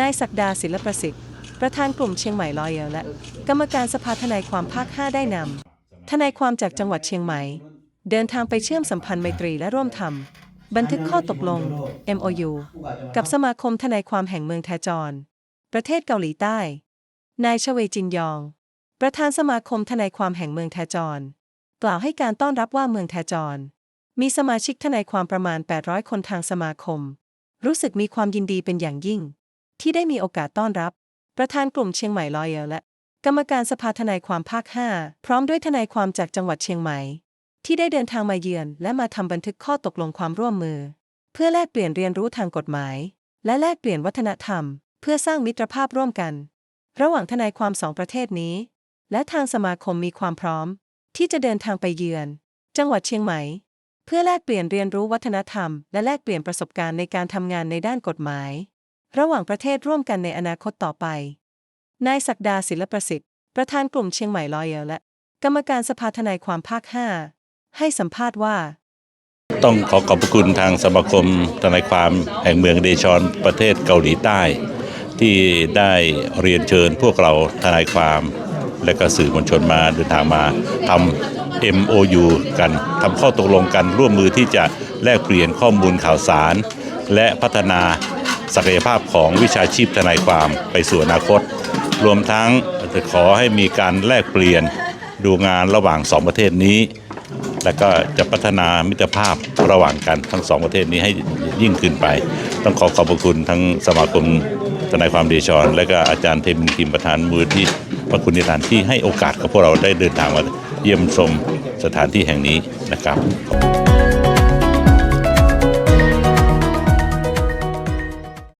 นายศักดาศิลประสิทธิ์ ประธานกลุ่มเชียงใหม่ลอยเอลและ กรรมการสภาทนายความภาค 5 ได้นำทนายความจากจังหวัดเชียงใหม่ เดินทางไปเชื่อมสัมพันธ์ไมตรีและร่วมทำบันทึกข้อตกลง MOU กับสมาคมทนายความแห่งเมืองแทจรประเทศเกาหลีใต้ นายชเวจินยอง ประธานสมาคมทนายความแห่งเมืองแทจรกล่าวให้การต้อนรับว่าเมืองแทจรมีสมาชิกทนายความประมาณ 800 คนทางสมาคม รู้สึกมีความยินดีเป็นอย่างยิ่ง ที่ได้มีโอกาสต้อนรับ ประธานกลุ่มเชียงใหม่ลอยเอลและ กรรมการสภาทนายความภาค 5 พร้อมด้วยทนายความจากจังหวัดเชียงใหม่ ที่ได้เดินทางมาเยือนและมาทำบันทึกข้อตกลงความร่วมมือ เพื่อแลกเปลี่ยนเรียนรู้ทางกฎหมาย และแลกเปลี่ยนวัฒนธรรม เพื่อสร้างมิตรภาพร่วมกัน ระหว่างทนายความสองประเทศนี้ และทางสมาคมมีความพร้อม ที่จะเดินทางไปเยือน จังหวัดเชียงใหม่เพื่อแลกเปลี่ยนเรียนรู้วัฒนธรรม และแลกเปลี่ยนประสบการณ์ในการทำงานในด้านกฎหมาย ระหว่างประเทศร่วมกันในอนาคตต่อไป นายศักดาศิลประสิทธิ์ ประธานกลุ่มเชียงใหม่ลอยเอลและ กรรมการสภาทนายความภาค 5 ให้สัมภาษณ์ว่า ต้องขอขอบพระคุณทางสมาคมทนายความแห่งเมืองเดชอนประเทศเกาหลีใต้ ที่ได้เรียนเชิญพวกเราทนายความ และก็สื่อมวลชนมาเดินทางมาทำ MOU กันทำข้อตกลงกันร่วมมือที่จะแลกเปลี่ยนข้อมูลข่าวสาร และพัฒนา ศักยภาพของวิชาชีพทนายความไปสู่อนาคต รวมทั้งขอให้มีการแลกเปลี่ยนดูงานระหว่างสองประเทศนี้ และก็จะพัฒนามิตรภาพระหว่างกันทั้งสองประเทศนี้ให้ยิ่งขึ้นไป ต้องขอขอบคุณทั้งสมาคมทนายความเดชอน และก็อาจารย์เทมินคิมประธานมูลที่พระคุณนิทานที่ให้โอกาสกับพวกเราได้เดินทางมาเยี่ยมชมสถานที่แห่งนี้นะครับ